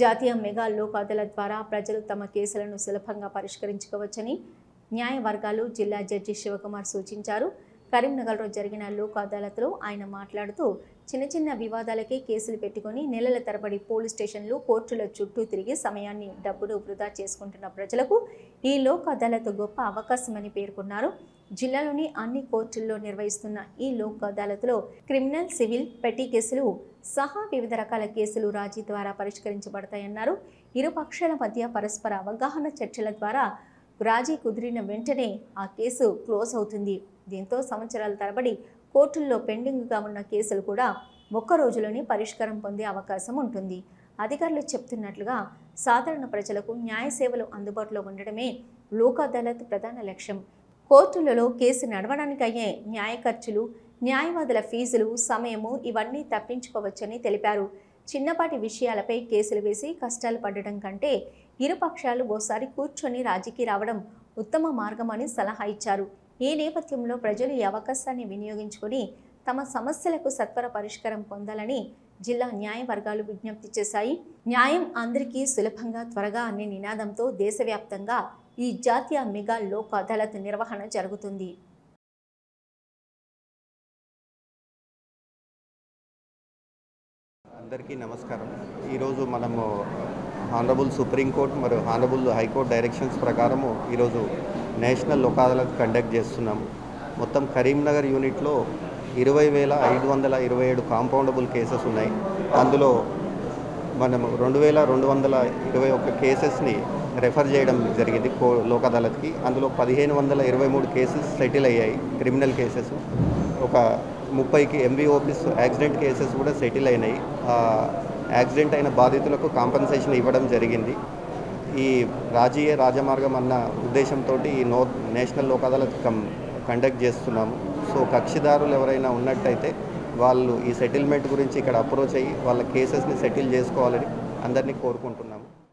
జాతీయ మెగా లోక్ అదాలత్ ద్వారా ప్రజలు తమ కేసులను సులభంగా పరిష్కరించుకోవచ్చని న్యాయ వర్గాలు జిల్లా జడ్జి శివకుమార్ సూచించారు. కరీంనగర్లో జరిగిన లోక్ అదాలత్లో ఆయన మాట్లాడుతూ చిన్న చిన్న వివాదాలకే కేసులు పెట్టుకొని నెలల తరబడి పోలీస్ స్టేషన్లు కోర్టుల చుట్టూ తిరిగి సమయాన్ని డబ్బును వృధా చేసుకుంటున్న ప్రజలకు ఈ లోక్ అదాలత్ గొప్ప అవకాశమని పేర్కొన్నారు. జిల్లాలోని అన్ని కోర్టుల్లో నిర్వహిస్తున్న ఈ లోక్ అదాలత్లో క్రిమినల్ సివిల్ పెట్టి కేసులు సహా వివిధ రకాల కేసులు రాజీ ద్వారా పరిష్కరించబడతాయన్నారు. ఇరు పక్షాల మధ్య పరస్పర అవగాహన చర్చల ద్వారా రాజీ కుదిరిన వెంటనే ఆ కేసు క్లోజ్ అవుతుంది. దీంతో సంవత్సరాల తరబడి కోర్టుల్లో పెండింగ్గా ఉన్న కేసులు కూడా ఒక్క రోజులోనే పరిష్కారం పొందే అవకాశం ఉంటుంది. అధికారులు చెప్తున్నట్లుగా సాధారణ ప్రజలకు న్యాయ సేవలు అందుబాటులో ఉండడమే లోక్ అదాలత్ ప్రధాన లక్ష్యం. కోర్టులలో కేసు నడవడానికి అయ్యే న్యాయ ఖర్చులు న్యాయవాదుల ఫీజులు సమయము ఇవన్నీ తప్పించుకోవచ్చని తెలిపారు. చిన్నపాటి విషయాలపై కేసులు వేసి కష్టాలు పడడం కంటే ఇరు పక్షాలు ఓసారి కూర్చొని రాజీకి రావడం ఉత్తమ మార్గమని సలహా ఇచ్చారు. ఈ నేపథ్యంలో ప్రజలు ఈ అవకాశాన్ని వినియోగించుకొని తమ సమస్యలకు సత్వర పరిష్కారం పొందాలని జిల్లా న్యాయ వర్గాలు విజ్ఞప్తి చేశాయి. న్యాయం అందరికీ సులభంగా త్వరగా అనే నినాదంతో దేశవ్యాప్తంగా ఈ జాతీయ మెగా లోక్ అదాలత్ నిర్వహణ జరుగుతుంది. అందరికీ నమస్కారం. ఈరోజు మనము హానరబుల్ సుప్రీంకోర్టు మరియు హానరబుల్ హైకోర్టు డైరెక్షన్స్ ప్రకారము ఈరోజు నేషనల్ లోక్ అదాలత్ కండక్ట్ చేస్తున్నాము మొత్తం కరీంనగర్ యూనిట్లో ఇరవై వేల ఐదు వందల ఇరవై ఏడు కాంపౌండబుల్ కేసెస్ ఉన్నాయి. అందులో మనము రెండు వేల రెండు వందల ఇరవై ఒక్క కేసెస్ని రెఫర్ చేయడం జరిగింది కో లోక్ అదాలత్కి అందులో పదిహేను వందల ఇరవై మూడు కేసెస్ సెటిల్ అయ్యాయి క్రిమినల్ కేసెస్. ఒక ముప్పైకి ఎంబీఓపీస్ యాక్సిడెంట్ కేసెస్ కూడా సెటిల్ అయినాయి. యాక్సిడెంట్ అయిన బాధితులకు కాంపన్సేషన్ ఇవ్వడం జరిగింది. ఈ రాజీయ రాజమార్గం అన్న ఉద్దేశంతో ఈ నో నేషనల్ లోక్ అదాలత్ కం కండక్ట్ చేస్తున్నాము. సో కక్షిదారులు ఎవరైనా ఉన్నట్టయితే వాళ్ళు ఈ సెటిల్మెంట్ గురించి ఇక్కడ అప్రోచ్ అయ్యి వాళ్ళ కేసెస్ని సెటిల్ చేసుకోవాలని అందరినీ కోరుకుంటున్నాము.